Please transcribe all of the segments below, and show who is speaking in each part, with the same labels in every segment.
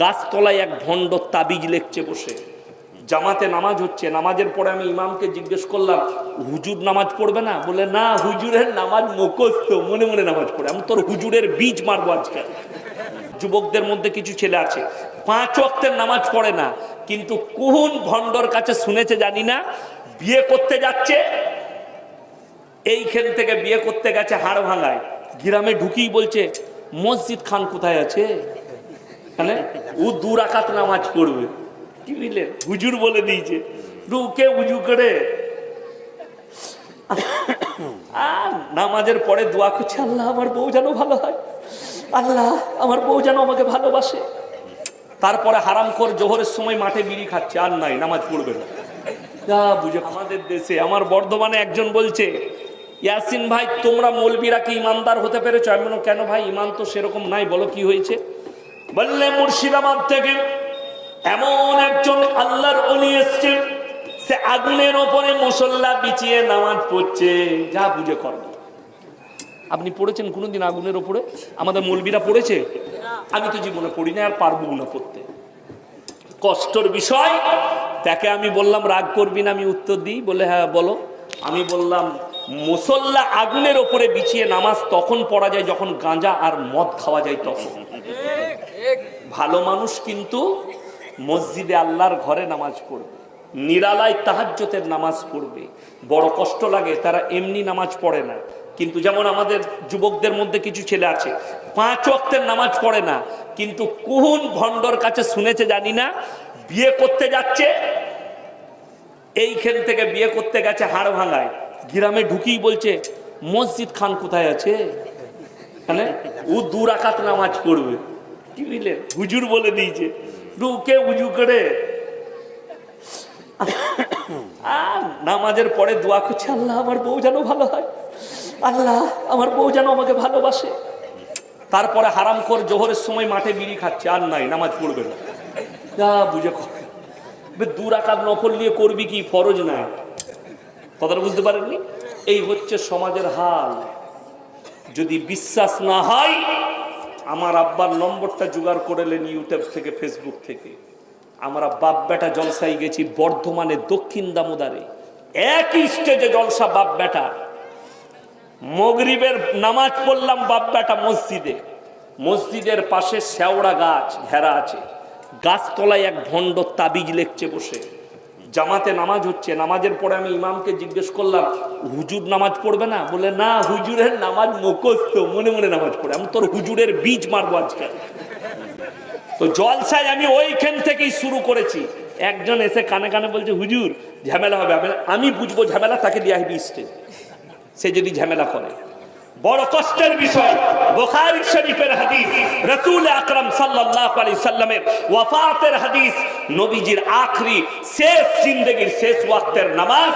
Speaker 1: গাছতলায় এক ভণ্ড তাবিজ লেখছে বসে। জামাতে নামাজ হচ্ছে, নামাজের পরে আমি ইমামকে জিজ্ঞেস করলাম, হুজুর নামাজ পড়বে না? বলে, না, হুজুরের নামাজ মুখস্থ, মনে মনে নামাজ পড়ে। আমি তোর হুজুরের বীজ মারবো আজকে। যুবকদের মধ্যে কিছু ছেলে আছে, পাঁচ ওয়াক্তের নামাজ পড়ে না, কিন্তু কোন ভণ্ডর কাছে শুনেছে জানি না, বিয়ে করতে যাচ্ছে, এইখান থেকে বিয়ে করতে গেছে হাড় ভাঙায়। গ্রামে ঢুকিই বলছে, মসজিদ খান কোথায় আছে? মানে ও দু রাকাত নামাজ পড়বে। কি বুঝলেন হুজুর বলে দিয়েছে। ঢুকে উজু করে। আর নামাজের পরে দোয়া করছে, আল্লাহ, আমার বউ যেন ভালো হয়। আল্লাহ, আমার বউ যেন আমাকে ভালোবাসে। তারপরে হারাম কর জোহরের সময় মাঠে বিড়ি খাচ্ছে, আর নাই, নামাজ পড়বে না। যা বুঝে, আমাদের দেশে আমার বর্ধমানে একজন বলছে, ইয়াসিন ভাই, তোমরা মৌলবীরা কি ইমানদার হতে পেরেছ? আমি কেন ভাই, ইমান তো সেরকম নাই, বলো কি হয়েছে? বললে মুর্শিদাবাদ থেকে এমন একজন আল্লাহর অলি এসছে সে আগুনের ওপরে মুসল্লা বিছিয়ে নামাজ পড়ছে, যা বুঝে করবে আপনি পড়েছেন কোনোদিন আগুনের ওপরে? আমাদের মৌলবীরা পড়েছে? আমি তো জীবনে পড়ি না, আর পারব না পড়তে। কষ্টর বিষয়, তাকে আমি বললাম, রাগ করবি না, আমি উত্তর দিই। বলে হ্যাঁ বলো। আমি বললাম মুসল্লা আগুনের ওপরে বিছিয়ে নামাজ তখন পড়া যায়, যখন গাঁজা আর মদ খাওয়া যায় তখন। ভালো মানুষ কিন্তু মসজিদে আল্লাহর ঘরে নামাজ পড়বে, নিরালায় তাহাজ্যতের নামাজ পড়বে। বড় কষ্ট লাগে, তারা এমনি নামাজ পড়ে না। কিন্তু যেমন আমাদের যুবকদের মধ্যে কিছু ছেলে আছে, পাঁচ ওয়াক্তের নামাজ পড়ে না, কিন্তু কোন ভণ্ডর কাছে শুনেছে জানি না, বিয়ে করতে যাচ্ছে, এইখান থেকে বিয়ে করতে গেছে হাড় ভাঙায়। গ্রামে ঢুকিই বলছে, মসজিদ খান কোথায় আছে? মানে ও দু রাকাত নামাজ পড়বে। কি বুঝলেন হুজুর বলে দিয়েছে ঢুকে উজু করে নামাজের পরে দোয়া করছে আল্লাহ আমার বউ যেন ভালো হয় আল্লাহ আমার বউ যেন আমাকে ভালোবাসে তারপরে হারাম কর জোহরের সময় মাঠে বিড়ি খাচ্ছে, আর নাই, নামাজ পড়বে না। যা বুঝে দু রাকাত নফল নিয়ে করবি কি, ফরজ নাই কথাটা বুঝতে পারেননি? এই হচ্ছে সমাজের হাল। যদি বিশ্বাস না হয় আমার আব্বার নম্বরটা জোগাড় করেলেন ইউটিউব থেকে ফেসবুক থেকে। আমরা বাপ বেটা জলসাই গেছি বর্ধমানে দক্ষিণ দামোদারে। একই স্টেজে জলসা বাপ বেটা মগরিবের নামাজ পড়লাম বাপ বেটা মসজিদে। মসজিদের পাশে শেওড়া গাছ ঘেরা আছে। গাছতলায় এক ভণ্ড তাবিজ লেখছে বসে। জামাতে নামাজ হচ্ছে, নামাজের পরে আমি ইমামকে জিজ্ঞেস করলাম, হুজুর নামাজ পড়বে না? বলে, না, হুজুরের নামাজ মুখস্থ, মনে মনে নামাজ পড়ে। আমি তোর হুজুরের বীজ মারবো আজকে। তো জলসায় আমি ওইখান থেকেই শুরু করেছি। একজন এসে কানে কানে বলছে, হুজুর, ঝামেলা হবে। আমি- বুঝব ঝামেলা, তাকে দিয়ে আসবি স্টেজ সে যদি ঝামেলা করে। বড় কষ্টের বিষয়। বুখারী শরীফের হাদিস, রাসূল আকরাম সাল্লাল্লাহু আলাইহি সাল্লামের ওয়াফাতের হাদিস, নবীজির আখরি শেষ জিন্দেগীর শেষ ওয়াক্তের নামাজ,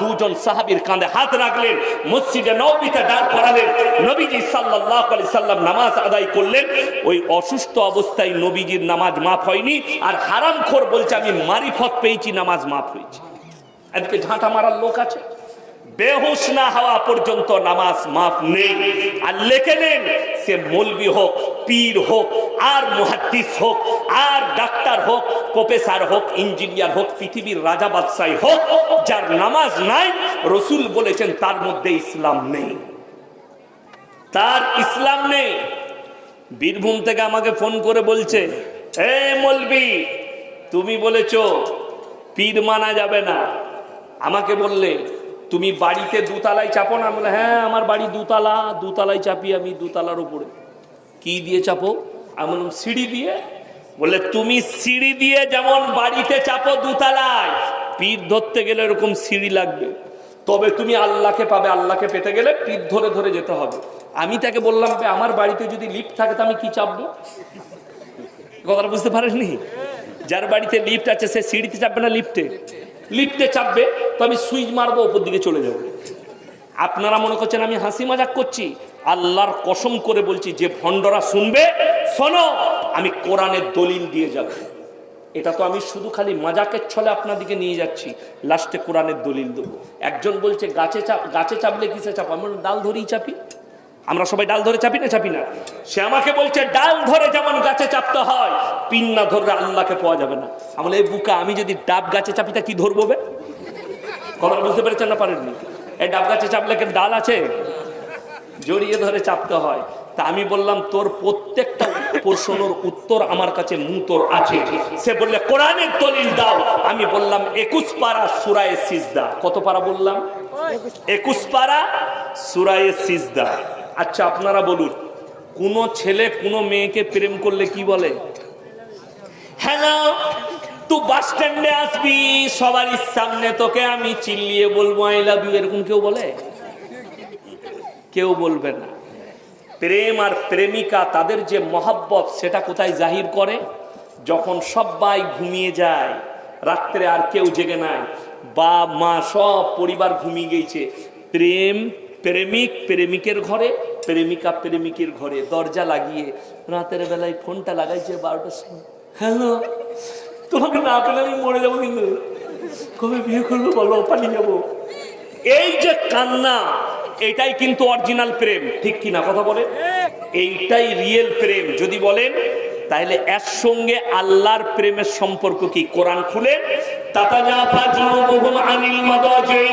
Speaker 1: দুজন সাহাবীর কাঁধে হাত রাখলেন, মসজিদে নববীতে দাঁড় করালেন, নবীজি সাল্লাল্লাহু আলাইহি সাল্লাম নামাজ আদায় করলেন। ওই অসুস্থ অবস্থায় নবীজির নামাজ মাফ হয়নি, আর হারামখোর বলছে, আমি মারিফত পেয়েছি, নামাজ মাফ হয়েছে। আজকে ঝাঁটা মারার লোক আছে। বেহুশ না হওয়া পর্যন্ত নামাজ মাফ নেই। আর লেখে নেন, সে মৌলবি হোক, পীর হোক, আর মুহাদ্দিস হোক, আর ডাক্তার হোক, প্রফেসর হোক, ইঞ্জিনিয়ার হোক, পৃথিবীর রাজা বাদশাহী হোক, যার নামাজ নাই, রসুল বলেছেন তার মধ্যে ইসলাম নেই। তার ইসলাম নেই। বীরভূম থেকে আমাকে ফোন করে বলছে, এ মলবি, তুমি বলেছ, পীর মানা যাবে না। আমাকে বললে তুমি বাড়িতে দুতলায় চাপো না? বললাম, হ্যাঁ আমার বাড়ি দুতলা। দুতলায় চাপি আমি দুতলার উপরে। কি দিয়ে চাপো? আমি বললাম সিঁড়ি দিয়ে? বলে তুমি সিঁড়ি দিয়ে যেমন বাড়িতে চাপো দুতলায় পীর ধরতে গেলে এরকম সিঁড়ি লাগবে। তবে তুমি আল্লাহকে পাবে আল্লাহকে পেতে গেলে পীর ধরে ধরে যেতে হবে। আমি তাকে বললাম যে আমার বাড়িতে যদি লিফট থাকে তো আমি কি চাপবো? কথাটা বুঝতে পারেননি? যার বাড়িতে লিফট আছে সে সিঁড়িতে চাপবে না লিফটে লিফটে চাপবে, তো আমি সুইচ মারবো, ওপর দিকে চলে যাব। আপনারা মনে করছেন আমি হাসি মজাক করছি? আল্লাহর কসম করে বলছি, যে ভণ্ডরা শুনবে, শোনো, আমি কোরআনের দলিল দিয়ে যাব। এটা তো আমি শুধু খালি মজাকের ছলে আপনাদিকে নিয়ে যাচ্ছি, লাস্টে কোরআনের দলিল দেবো। একজন বলছে, গাছে চাপ, গাছে চাপলে কিসে চাপ? আমি ডাল ধরেই চাপি। আমরা সবাই ডাল ধরে চাপি না চাপি না। সে আমাকে বলছে ডাল ধরে যেমন গাছে চাপতে হয় পিন না ধরলে আল্লাহকে পাওয়া যাবে না। আমলে এই বুকা আমি যদি ডাব গাছে চাপি তা কি ধরবো বে? কথা বুঝতে পেরেছেন না পারেননি? এই ডাব গাছে চাপলে কি ডাল আছে? জড়িয়ে ধরে চাপতে হয়। তা আমি বললাম তোর প্রত্যেকটা প্রশ্নের উত্তর আমার কাছে মুতর আছে। সে বললে কোরআনের দলিল দাও। আমি বললাম একুশ পারা সুরায় সিজদা। কত পারা বললাম? একুশ পারা সুরায় সিজদা। আচ্ছা আপনারা বলুন কোন ছেলে কোন মেয়েকে প্রেম করলে কি বলে? হ্যালো তুই বাস স্ট্যান্ডে আসবি সবার সামনে তোকে আমি চিল্লিয়ে বলব আই লাভ ইউ এরকম কেউ বলে? কেউ বলবে না। প্রেম আর প্রেমিকা তাদের যে মহাব্বত সেটা কোথায় জাহির করে? যখন সবাই ঘুমিয়ে যায় রাত্রে আর কেউ জেগে নাই বা মা সব পরিবার ঘুমিয়ে গেছে প্রেম প্রেমিক প্রেমিকের ঘরে, প্রেমিকা প্রেমিকের ঘরে দরজা লাগিয়ে রাতের বেলায় ফোনটা লাগাইছে বারোটার সময়। হ্যালো, তোমাকে না পেলে আমি মরে যাব কিন্তু। কবে বিয়ে করব বলো, পালিয়ে যাব। এই যে কান্না, এটাই কিন্তু অরিজিনাল প্রেম, ঠিক কি না কথা বলে এইটাই রিয়েল প্রেম, যদি বলেন, তাহলে এর সঙ্গে আল্লাহর প্রেমের সম্পর্ক কি? কোরআন খুলে, তাতাজাফা জুনুবুহুম আনিল মাদাজি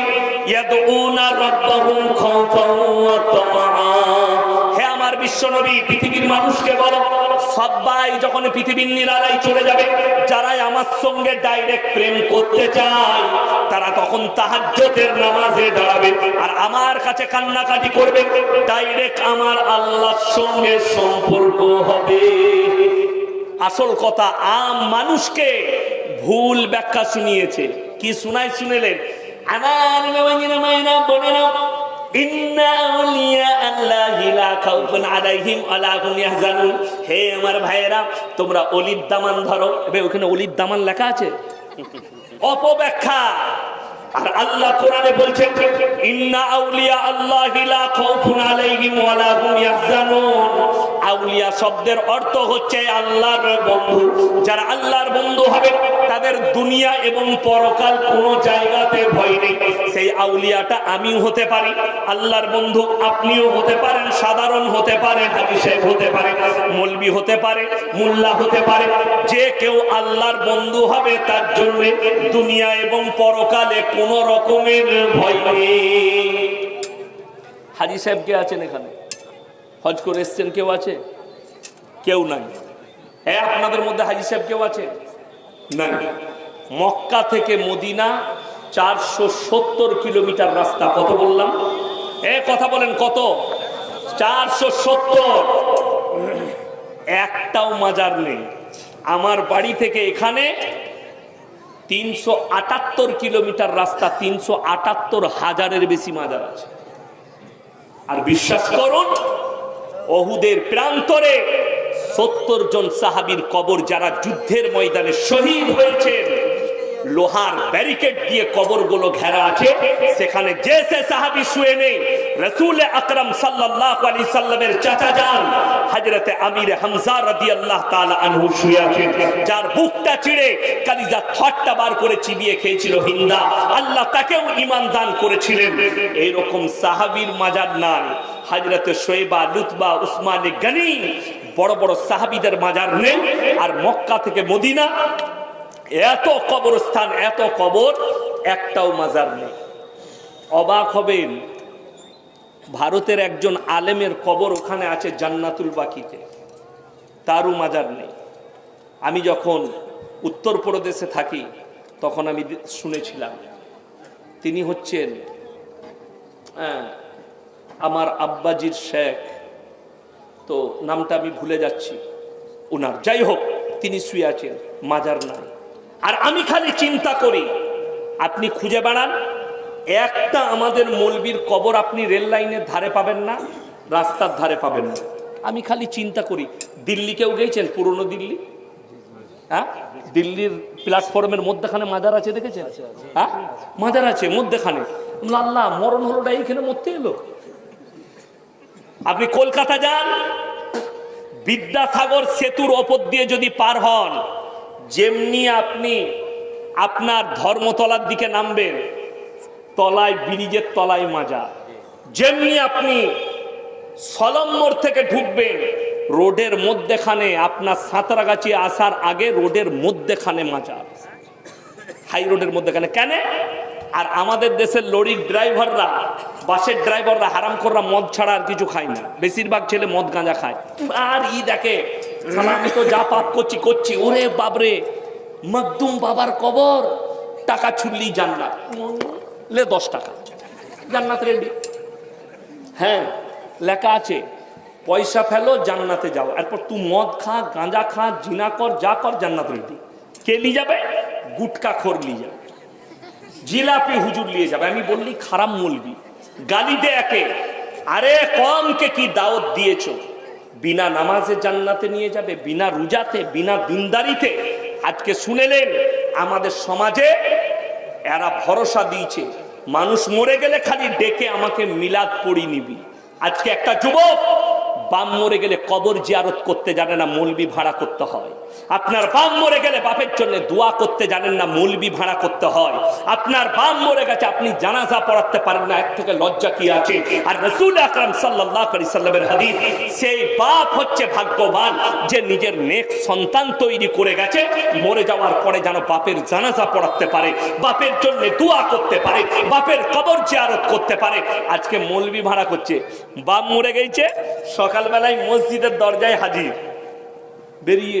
Speaker 1: ইয়াদউনা রাব্বাহুম খাওফান ওয়া তামআ। হে আমার বিশ্বনবী, পৃথিবীর মানুষকে বলো সবাই যখন পৃথিবীর নিরালায় চলে যাবে, যারাই আমার সঙ্গে ডাইরেক্ট প্রেম করতে চায়, তারা তখন তাহাজ্জতের নামাজে দাঁড়াবে। আর আমার কাছে কান্নাকাটি করবে ডাইরেক্ট আমার আল্লাহর সঙ্গে সম্পর্ক হবে। আসল কথা, আম মানুষকে ভুল ব্যাখ্যা শুনিয়েছে। কি শুনাই শুনেলেন? আমার মেয়েরা মায়েরা বোনেরা হে আমার ভাইয়েরা, তোমরা অলির দামান ধরো। ওখানে অলির দামান লেখা আছে? অপব্যাখ্যা। আর আল্লাহ কোরআনে বলছেন, ইন্না আউলিয়া আল্লাহি লা খাউফুন আলাইহিম ওয়ালা হুম ইয়াহজানুন। আউলিয়া শব্দের অর্থ হচ্ছে আল্লাহর বন্ধু। যারা আল্লাহর বন্ধু হবে, তাদের দুনিয়া এবং পরকাল কোনো জায়গাতে ভয় নেই। সেই আউলিয়াটা আমিও হতে পারি, আল্লাহর বন্ধু আপনিও হতে পারেন, সাধারণ হতে পারে হাজি সাহেব হতে পারে, মলবি হতে পারে, মোল্লা হতে পারে, যে কেউ আল্লাহর বন্ধু হবে তার জন্য দুনিয়া এবং পরকালে কোনো রকমের ভয় নেই। হাজি সাহেব কে আছেন এখানে? হজ করে এসছেন কেউ আছে? কেউ নাই। হ্যাঁ আপনাদের মধ্যে হাজি সাহেব কেউ আছে? নাই। মক্কা থেকে মদিনা চারশো সত্তর কিলোমিটার রাস্তা, কত বললাম? এ, কথা বলেন, কত? চারশো সত্তর। একটাও মাজার নেই। আমার বাড়ি থেকে এখানে তিনশো আটাত্তর কিলোমিটার রাস্তা, তিনশো আটাত্তর হাজারের বেশি মাজার আছে। আর বিশ্বাস করুন, অহুদের প্রান্তরে সত্তর জন সাহাবীর কবর যারা যুদ্ধের ময়দানে শহীদ হয়েছেন। লোহার ব্যারিকেড দিয়ে কবরগুলো ঘেরা আছে। সেখানে যে সে সাহাবি শুয়ে নেই। রসুল আকরম আলাইহি সাল্লামের চাচা যান। হযরতে আমির হামজা রাদিয়াল্লাহু তাআলা আনহু শুয়ে আছেন। যার বুকটা চিড়ে কালিজা থটটা বার করে চিবিয়ে খেয়েছিল হিন্দা। আল্লাহ তাকেও ঈমান দান করেছিলেন। এইরকম সাহাবীর মাজার নাই। হযরতে শোয়েবা, লুতবা, উসমানে, গনি বড় বড় সাহাবিদের মাজার নেই। আর মক্কা থেকে মদিনা এত কবরস্থান এত কবর একটাও মাজার নেই। অবাক হবেন ভারতের একজন আলেমের কবর ওখানে আছে জান্নাতুল বাকিতে। তারও মাজার নেই। আমি যখন উত্তরপ্রদেশে থাকি তখন আমি শুনেছিলাম তিনি হচ্ছেন হ্যাঁ, আমার আব্বাজির শেখ। তো নামটা আমি ভুলে যাচ্ছি। ওনার যাই হোক তিনি শুয়ে আছেন মাজার নাই। আর আমি খালি চিন্তা করি, আপনি খুঁজে বেড়ান, একটা আমাদের মলবির কবর আপনি রেল লাইনের ধারে পাবেন না, রাস্তার ধারে পাবেন না। আমি খালি চিন্তা করি, দিল্লি কেউ গেছেন পুরনো দিল্লি? হ্যাঁ? দিল্লির প্ল্যাটফর্মের মধ্যেখানে মাজার আছে, দেখেছেন? হ্যাঁ? মাজার আছে, মধ্যেখানে। আল্লাহ, মরণ হলোটা এইখানে মরতে এলো। আপনি কলকাতা যান, বিদ্যাসাগর সেতুর ওপর দিয়ে যদি পার হন যেমনি আপনি আপনার ধর্মতলার দিকে নামবেন, তলায় ব্রিজের তলায় মাজা। যেমনি আপনি সলম্বর থেকে ঢুকবেন, রোডের মধ্যেখানে আপনার সাঁতরাগাছি আসার আগে রোডের মধ্যেখানে মাজা। হাই রোডের মধ্যেখানে। কেন? আর আমাদের দেশের লরির ড্রাইভাররা, বাসের ড্রাইভাররা হারাম কররা মদ ছাড়া আর কিছু খায় না। বেশিরভাগ ছেলে মদ গাঁজা খায়। আর ই দেখে আমি তো যা পাপ করছি করছি। ওরে বাবরে মকদুম বাবার কবর, টাকা ছুড়লি জান্নাত। লে দশ টাকা। জান্নাত রেডি হ্যাঁ লেখা আছে, পয়সা ফেলো, জান্নাতে যাও। এরপর, তুই মদ খা, গাঁজা খা, জিনা কর, যা কর, জান্নাত রেডি কে নিয়ে যাবে? গুটকা খোর নিয়ে যাবে। জিলাপি হুজুর নিয়ে যাবে। আমি বললি, খারাপ মলবি। গালি দে একে। আরে, কমকে কি দাওয়াত দিয়েছ? বিনা নামাজে জান্নাতে নিয়ে যাবে, বিনা রুজাতে, বিনা দিনদারিতে। আজকে শুনেলেন, আমাদের সমাজে এরা ভরসা দিয়েছে, মানুষ মরে গেলে খালি ডেকে আমাকে মিলাদ পড়ি নিবি। আজকে একটা যুবক বাম মরে গেলে কবর জিয়ারত করতে জানে না, মলবি ভাড়া করতে হয়। আপনার বাম মরে গেলে বাপের জন্য দোয়া করতে জানেন না, মলবি ভাড়া করতে হয়। আপনার বাম মরে গেছে, আপনি জানাজা পড়াতে পারেন না এক থেকে লজ্জা কি আছে? আর রসুল আকরাম সাল্লাহ আলি সাল্লামের হাদিস, সেই বাপ হচ্ছে ভাগ্যবান যে নিজের নেক সন্তান তৈরি করে গেছে, মরে যাওয়ার পরে যেন বাপের জানাজা পড়াতে পারে, বাপের জন্য দোয়া করতে পারে, বাপের কবর জিয়ারত করতে পারে। আজকে মলবি ভাড়া করছে। বাপ মরে গেছে, সকালবেলায় মসজিদের দরজায় হাজির। বেরিয়ে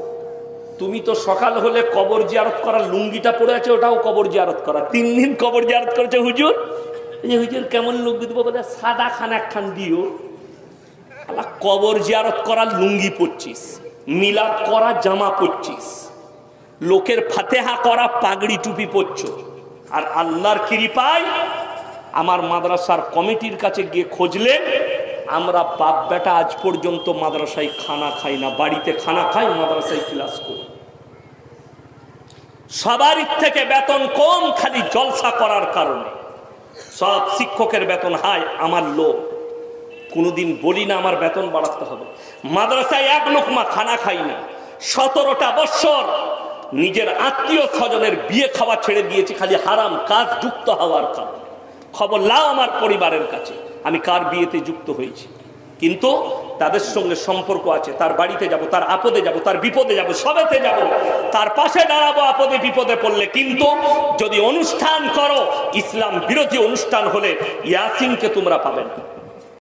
Speaker 1: তুমি তো সকাল হলে কবর জিয়ারত করার লুঙ্গিটা পড়ে আছে, ওটাও কবর জিয়ারত করা তিন দিন কবর জিয়ারত করেছে হুজুর। যে হুজুর কেমন লুঙ্গি দেবো বলে সাদা খান একখান দিও। কবর জিয়ারত করার লুঙ্গি পরছিস, মিলাদ করা জামা পরছিস, লোকের ফাতেহা করা পাগড়ি টুপি পরছ। আর আল্লাহর কৃপায় আমার মাদ্রাসার কমিটির কাছে গিয়ে খুঁজলে, আমরা বাপ বেটা আজ পর্যন্ত মাদ্রাসায় খানা খাই না, বাড়িতে খানা খাই, মাদ্রাসায় ক্লাস করি। সবারই থেকে বেতন কম খালি জলসা করার কারণে। সব শিক্ষকের বেতন হাই আমার লোক কোনোদিন বলি না আমার বেতন বাড়াতে হবে। মাদ্রাসায় এক লোকমা খানা খাই না। সতেরোটা বৎসর নিজের আত্মীয় স্বজনের বিয়ে খাওয়া ছেড়ে দিয়েছি, খালি হারাম কাজ যুক্ত হওয়ার কারণে। খবর লাও আমার পরিবারের কাছে, আমি কার বিয়েতে যুক্ত হয়েছি? কিন্তু তাদের সঙ্গে সম্পর্ক আছে, তার বাড়িতে যাব, তার আপদে যাব, তার বিপদে যাব, সবেতে যাব। তার পাশে দাঁড়াবো, আপদে বিপদে পড়লে। কিন্তু যদি অনুষ্ঠান করো, ইসলাম বিরোধী অনুষ্ঠান হলে ইয়াসিনকে তোমরা পাবে না।